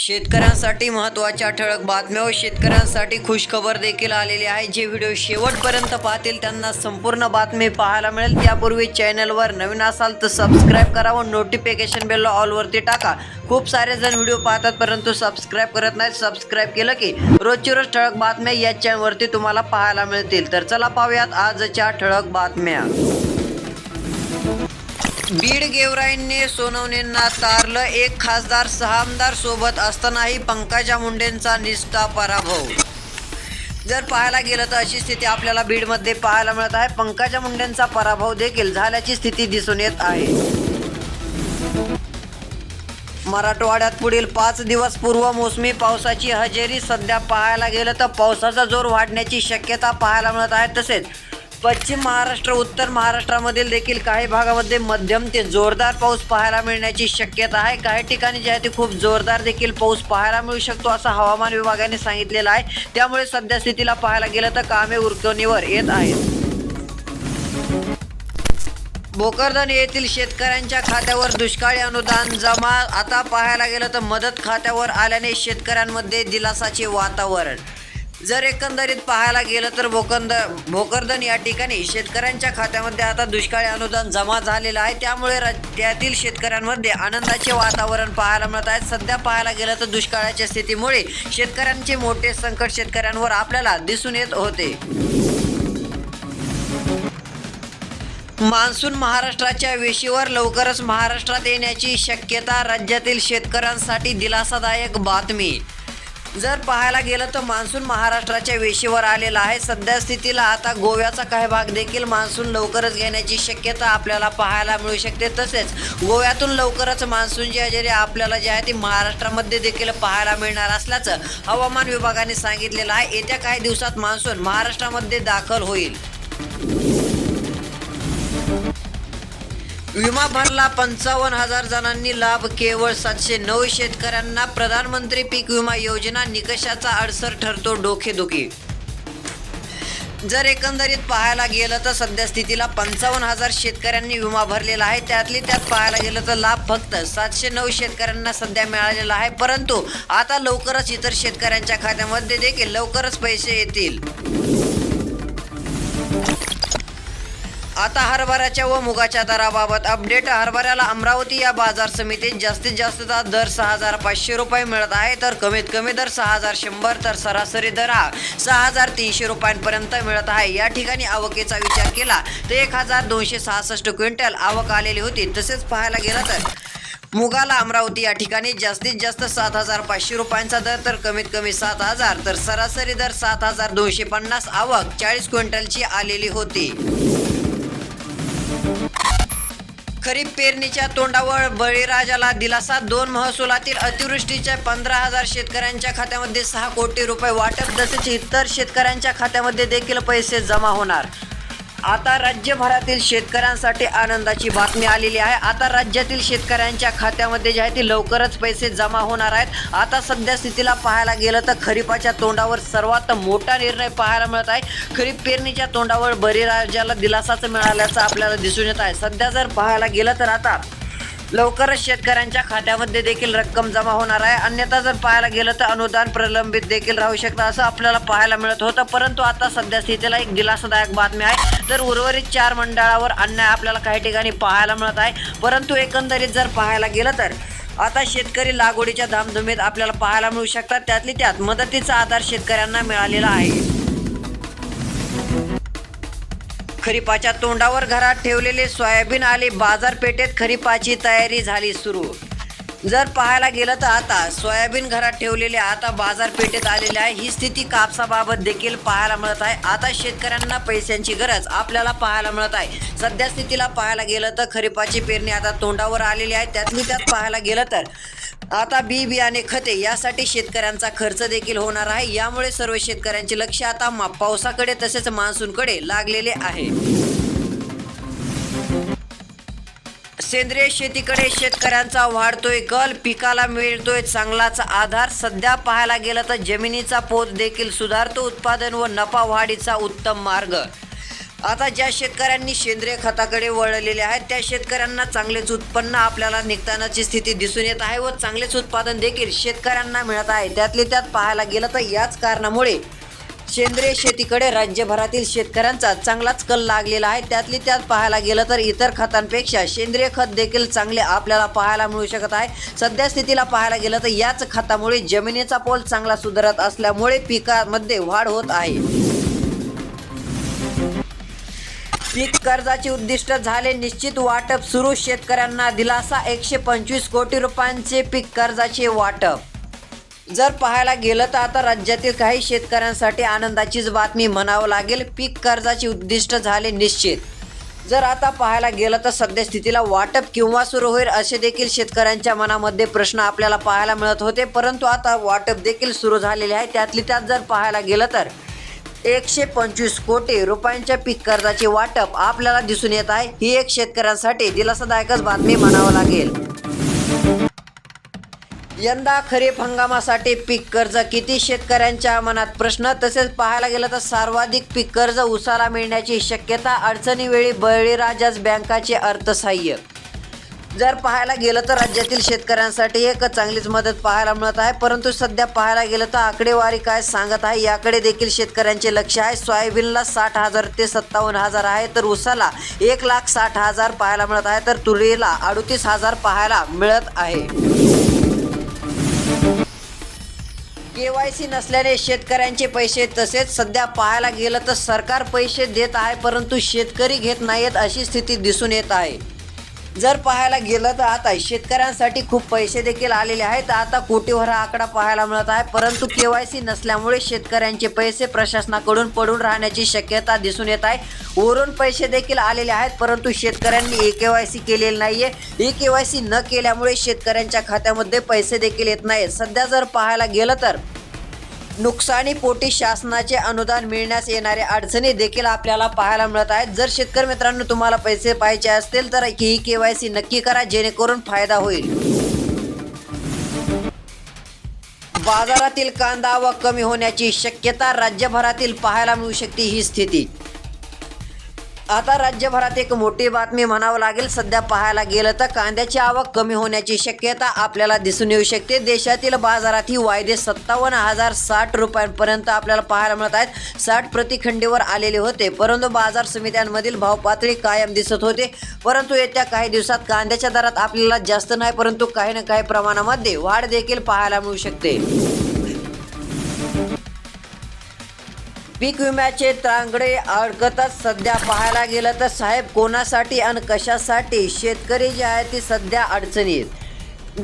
शेतकऱ्यांसाठी महत्त्वाच्या ठळक बातम्या व शेतकऱ्यांसाठी खुशखबर देखील आलेली आहे. जे व्हिडिओ शेवटपर्यंत पाहतील त्यांना संपूर्ण बातमी पाहायला मिळेल. त्यापूर्वी चॅनलवर नवीन असाल तर सबस्क्राईब करा व नोटिफिकेशन बेलला ऑलवरती टाका. खूप सारे जण व्हिडिओ पाहतात परंतु सबस्क्राईब करत नाहीत. सबस्क्राईब केलं की रोजची रोज ठळक बातम्या या चॅनलवरती तुम्हाला पाहायला मिळतील. तर चला पाहूयात आजच्या ठळक बातम्या. बीड गेवराईंनी सोनवणेंना तारलं. एक खासदार सहा आमदार सोबत असतानाही पंकजा मुंडेंचा निष्ठा पराभव. जर पाहायला गेलं तर अशी स्थिती आपल्याला बीडमध्ये पाहायला मिळत आहे. पंकजा मुंडेंचा पराभव देखील झाल्याची स्थिती दिसून येत आहे. मराठवाड्यात पुढील पाच दिवस पूर्व मोसमी पावसाची हजेरी. सध्या पाहायला गेलं तर पावसाचा जोर वाढण्याची शक्यता पाहायला मिळत आहे. तसेच पश्चिम महाराष्ट्र उत्तर महाराष्ट्रामधील देखील काही भागामध्ये मध्यम ते जोरदार पाऊस पाहायला मिळण्याची शक्यता आहे. काही ठिकाणी जे आहे ते खूप जोरदार देखील पाऊस पाहायला मिळू शकतो असं हवामान विभागाने सांगितलेलं आहे. त्यामुळे सध्या स्थितीला पाहायला गेलं तर कामे उरकणीवर येत आहेत. भोकरदन येथील शेतकऱ्यांच्या खात्यावर दुष्काळी अनुदान जमा आता पाहायला गेलं तर मदत खात्यावर आल्याने शेतकऱ्यांमध्ये दिलासाचे वातावरण. जर एकंदरीत पाहायला गेलं तर भोकंद भोकरदन या ठिकाणी शेतकऱ्यांच्या खात्यामध्ये आता दुष्काळी अनुदान जमा झालेलं आहे. त्यामुळे राज्यातील शेतकऱ्यांमध्ये आनंदाचे वातावरण पाहायला मिळत आहे. सध्या पाहायला गेलं तर दुष्काळाच्या स्थितीमुळे शेतकऱ्यांचे मोठे संकट शेतकऱ्यांवर आपल्याला दिसून येत होते. मान्सून महाराष्ट्राच्या वेशीवर लवकरच महाराष्ट्रात येण्याची शक्यता राज्यातील शेतकऱ्यांसाठी दिलासादायक बातमी. जर पाहायला गेलं तर मान्सून महाराष्ट्राच्या वेशीवर आलेला आहे. सध्या स्थितीला आता गोव्याचा काही भाग देखील मान्सून लवकरच घेण्याची शक्यता आपल्याला पाहायला मिळू शकते. तसेच गोव्यातून लवकरच मान्सूनची हजेरी आपल्याला जी आहे ती महाराष्ट्रामध्ये देखील पाहायला मिळणार असल्याचं हवामान विभागाने सांगितलेलं आहे. येत्या काही दिवसात मान्सून महाराष्ट्रामध्ये दाखल होईल. विमा भरला पंचावन्न हजार जणांनी लाभ केवळ सातशे नऊ शेतकऱ्यांना प्रधानमंत्री पीक विमा योजना निकषाचा अडसर ठरतो डोकेदुखी. जर एकंदरीत पाहायला गेलं तर सध्या स्थितीला पंचावन्न हजार शेतकऱ्यांनी विमा भरलेला आहे. त्यातली त्यात पाहायला गेलं तर लाभ फक्त सातशे नऊ शेतकऱ्यांना सध्या मिळालेला आहे. परंतु आता लवकरच इतर शेतकऱ्यांच्या खात्यामध्ये देखील लवकरच पैसे येतील. आता हरभऱ्याच्या व मुगाच्या दराबाबत अपडेट हरभऱ्याला अमरावती या बाजार समितीत जास्तीत जास्त दर सहा हजार पाचशे रुपये मिळत आहे तर कमीत कमी दर सहा हजार शंभर तर सरासरी दर हा सहा हजार तीनशे रुपयांपर्यंत मिळत आहे. या ठिकाणी आवकेचा विचार केला तर एक हजार दोनशे सहासष्ट क्विंटल आवक आलेली होती. तसेच पाहायला गेलं तर मुगाला अमरावती या ठिकाणी जास्तीत जास्त सात हजार पाचशे रुपयांचा दर तर कमीत कमी सात हजार तर सरासरी दर सात हजार दोनशे पन्नास आवक चाळीस क्विंटलची आलेली होती. खरीप पेरणीच्या तोंडावर बळीराजाला दिलासा. दोन महसुलातील अतिवृष्टीच्या पंधरा हजार शेतकऱ्यांच्या खात्यामध्ये सहा कोटी रुपये वाटप तसेच इतर शेतकऱ्यांच्या खात्यामध्ये देखील पैसे जमा होणार. आता राज्यभरातील शेतकऱ्यांसाठी आनंदाची बातमी आलेली आहे. आता राज्यातील शेतकऱ्यांच्या खात्यामध्ये जे आहे ते लवकरच पैसे जमा होणार आहेत. आता सध्या स्थितीला पाहायला गेलं तर खरीपाच्या तोंडावर सर्वात मोठा निर्णय पाहायला मिळत आहे. खरीप पेरणीच्या तोंडावर बळीराजाला दिलासाच मिळाल्याचं आपल्याला दिसून येत आहे. सध्या जर पाहायला गेलं तर आता लवकरच शेतकऱ्यांच्या खात्यामध्ये देखील रक्कम जमा होणार आहे. अन्यथा जर पाहायला गेलं तर अनुदान प्रलंबित देखील राहू शकतं असं आपल्याला पाहायला मिळत होतं. परंतु आता सध्या स्थितीला एक दिलासादायक बातमी आहे. तर उर्वरित चार मंडळावर अन्याय आपल्याला काही ठिकाणी पाहायला मिळत आहे. परंतु एकंदरीत जर पाहायला गेलं तर आता शेतकरी लागवडीच्या धामधुमीत आपल्याला पाहायला मिळू शकतात. त्यातली त्यात मदतीचा आधार शेतकऱ्यांना मिळालेला आहे. खरीपाच्या तोंडावर घरात ठेवलेले सोयाबीन आले. बाजारपेठेत खरीपाची तयारी झाली सुरू. जर पाहायला गेलं तर आता सोयाबीन घरात ठेवलेले आता बाजारपेठेत आलेले आहे. ही स्थिती कापसाबाबत देखील पाहायला मिळत आहे. आता शेतकऱ्यांना पैशांची गरज आपल्याला पाहायला मिळत आहे. सध्या स्थितीला पाहायला गेलं तर खरीपाची पेरणी आता तोंडावर आलेली आहे. त्यातली त्यात पाहायला गेलं तर आता बी बियाणे खते यासाठी शेतकऱ्यांचा खर्च देखील होणार आहे. यामुळे सर्व शेतकऱ्यांचे लक्ष आता पावसाकडे तसेच मान्सूनकडे लागलेले आहे. सेंद्रिय शेतीकडे शेतकऱ्यांचा वाढतोय कल पिकाला मिळतोय चांगलाच आधार. सध्या पाहायला गेलं तर जमिनीचा पोत देखील सुधारतो उत्पादन व नफा वाढीचा उत्तम मार्ग. आता ज्या शेतकऱ्यांनी सेंद्रिय खताकडे वळलेले आहेत त्या शेतकऱ्यांना चांगलेच उत्पन्न आपल्याला निघतानाची स्थिती दिसून येत आहे व चांगलेच उत्पादन देखील शेतकऱ्यांना मिळत आहे. त्यातले त्यात पाहायला गेलं तर याच कारणामुळे सेंद्रिय शेतीकडे राज्यभरातील शेतकऱ्यांचा चांगलाच कल लागलेला आहे. त्यातली त्यात पाहायला गेलं तर इतर खतांपेक्षा सेंद्रिय खत देखील चांगले आपल्याला पाहायला मिळू शकत आहे. सध्या स्थितीला पाहायला गेलं तर याच खतामुळे जमिनीचा पोल चांगला सुधारत असल्यामुळे पिकामध्ये वाढ होत आहे. पीक कर्जाचे उद्दिष्ट झाले निश्चित वाटप सुरू. शेतकऱ्यांना दिलासा एकशे पंचवीस कोटी रुपयांचे पीक कर्जाचे वाटप. जर पाहायला गेलं तर आता राज्यातील काही शेतकऱ्यांसाठी आनंदाचीच बातमी म्हणावं लागेल. पीक कर्जाचे उद्दिष्ट झाले निश्चित. जर आता पाहायला गेलं तर सध्या स्थितीला वाटप किंवा सुरू होईल असे देखील शेतकऱ्यांच्या मनामध्ये प्रश्न आपल्याला पाहायला मिळत होते. परंतु आता वाटप देखील सुरू झालेले आहे. त्यातली त्यात जर पाहायला गेलं तर एकशे पंचवीस कोटी रुपयांच्या पीक कर्जाचे वाटप आपल्याला दिसून येत आहे. ही एक शेतकऱ्यांसाठी दिलासादायकच बातमी म्हणावं लागेल. यंदा खरीप हंगामासाठी पीक कर्ज किती शेतकऱ्यांच्या मनात प्रश्न? तसेच पाहायला गेलं तर सर्वाधिक पीक कर्ज उसाला मिळण्याची शक्यता अडचणीवेळी बळीराजाच बँकाचे अर्थसहाय्य. जर पाहायला गेलं तर राज्यातील शेतकऱ्यांसाठी एक चांगलीच मदत पाहायला मिळत आहे. परंतु सध्या पाहायला गेलं तर आकडेवारी काय सांगत आहे? याकडे देखील शेतकऱ्यांचे लक्ष आहे. सोयाबीनला साठ हजार ते सत्तावन्न हजार आहे तर उसाला एक लाख साठ हजार पाहायला मिळत आहे तर तुरीला अडतीस हजार पाहायला मिळत आहे. केवायसी नसल्याने शेतकऱ्यांचे पैसे तसेच सध्या पाहायला गेलं तर सरकार पैसे देत आहे परंतु शेतकरी घेत नाहीत अशी स्थिती दिसून येत आहे. जर पाहायला गेलं तर आता शेतकऱ्यांसाठी खूप पैसे देखील आलेले आहेत. आता कोटीवर हा आकडा पाहायला मिळत आहे. परंतु केवायसी नसल्यामुळे शेतकऱ्यांचे पैसे प्रशासनाकडून पडून राहण्याची शक्यता दिसून येत आहे. वरून पैसे देखील आलेले आहेत परंतु शेतकऱ्यांनी ई केवायसी केलेली नाहीये. ई केवायसी न केल्यामुळे शेतकऱ्यांच्या खात्यामध्ये पैसे देखील येत नाहीत सध्या जर पाहायला गेलं तर नुकसानीपोटी शासनाचे अनुदान मिळण्यास येणाऱ्या अडचणी देखील आपल्याला पाहायला मिळत आहेत. जर शेतकरी मित्रांनो तुम्हाला पैसे पाहिजे असतील तर ही के वाय सी नक्की करा जेणेकरून फायदा होईल. बाजारातील कांदा व कमी होण्याची शक्यता राज्यभरातील पाहायला मिळू शकते ही स्थिती. आता राज्यभरात एक मोठी बातमी म्हणावं लागेल. सध्या पाहायला गेलं तर कांद्याची आवक कमी होण्याची शक्यता आपल्याला दिसून येऊ शकते. देशातील बाजारात ही वायदे सत्तावन्न हजार साठ रुपयांपर्यंत आपल्याला पाहायला मिळत आहेत. साठ प्रतिखंडीवर आलेले होते परंतु बाजार समित्यांमधील भाव पातळी कायम दिसत होते. परंतु येत्या काही दिवसात कांद्याच्या दरात आपल्याला जास्त नाही परंतु काही ना काही प्रमाणामध्ये वाढ देखील पाहायला मिळू शकते. पीक विम्याचे तांगडे अडकतच सध्या पाहायला गेलं तर साहेब कोणासाठी आणि कशासाठी? शेतकरी जे आहे ते सध्या अडचणीत.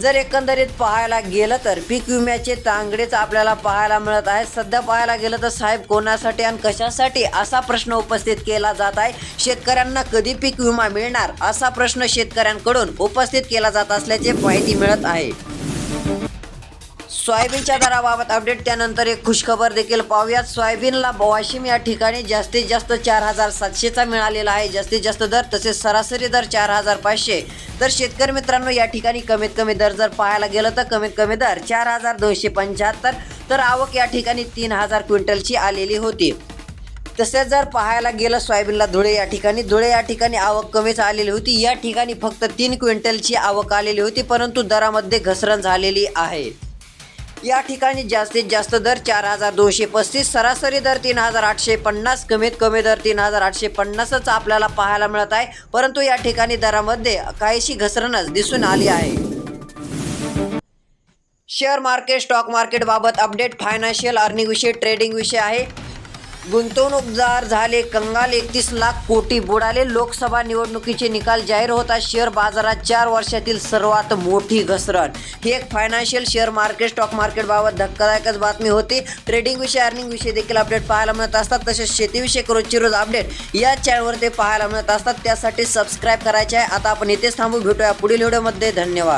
जर एकंदरीत पाहायला गेलं तर पीक विम्याचे तांगडेच आपल्याला पाहायला मिळत आहे सध्या पाहायला गेलं तर साहेब कोणासाठी आणि कशासाठी असा प्रश्न उपस्थित केला जात आहे? शेतकऱ्यांना कधी पीक विमा मिळणार? असा प्रश्न शेतकऱ्यांकडून उपस्थित केला जात असल्याचे माहिती मिळत आहे. सोयाबीनच्या दराबाबत अपडेट त्यानंतर एक खुशखबर देखील पाहूयात. सोयाबीनला वाशिम या ठिकाणी जास्तीत जास्त चार हजार सातशेचा मिळालेला आहे. जास्तीत जास्त दर तसेच सरासरी दर चार हजार पाचशे. तर शेतकरी मित्रांनो या ठिकाणी कमीत कमी दर जर पाहायला गेलं तर कमीत कमी दर चार हजार दोनशे पंच्याहत्तर. तर आवक या ठिकाणी तीन हजार क्विंटलची आलेली होती. तसेच जर पाहायला गेलं सोयाबीनला धुळे या ठिकाणी धुळे या ठिकाणी आवक कमीच आलेली होती. या ठिकाणी फक्त तीन क्विंटलची आवक आलेली होती परंतु दरामध्ये घसरण झालेली आहे. या ठिकाणी जास्तीत जास्त दर चार हजार दोनशे पस्तीस सरासरी दर तीन हजार आठशे पन्नास कमीत कमी दर तीन हजार आठशे पन्नासच आपल्याला पाहायला मिळत आहे. परंतु या ठिकाणी दरामध्ये काहीशी घसरणच दिसून आली आहे. शेअर मार्केट स्टॉक मार्केट बाबत अपडेट फायनान्शियल अर्निंग विषय ट्रेडिंग विषय आहे. गुंतवणूकदार झाले कंगाल एकतीस लाख कोटी बुडाले. लोकसभा निवडणुकीचे निकाल जाहीर होता शेअर बाजारात चार वर्षातील सर्वात मोठी घसरण. ही एक फायनान्शियल शेअर मार्केट स्टॉक मार्केटबाबत धक्कादायकच बातमी होती. ट्रेडिंग विषय अर्निंग विषय देखील अपडेट पाहायला मिळत असतात. तसेच शेतीविषयक रोजची रोज अपडेट या चॅनलवर ते पाहायला मिळत असतात. त्यासाठी सबस्क्राईब करायचे आहे. आता आपण इथेच थांबू. भेटूया पुढील व्हिडिओमध्ये धन्यवाद.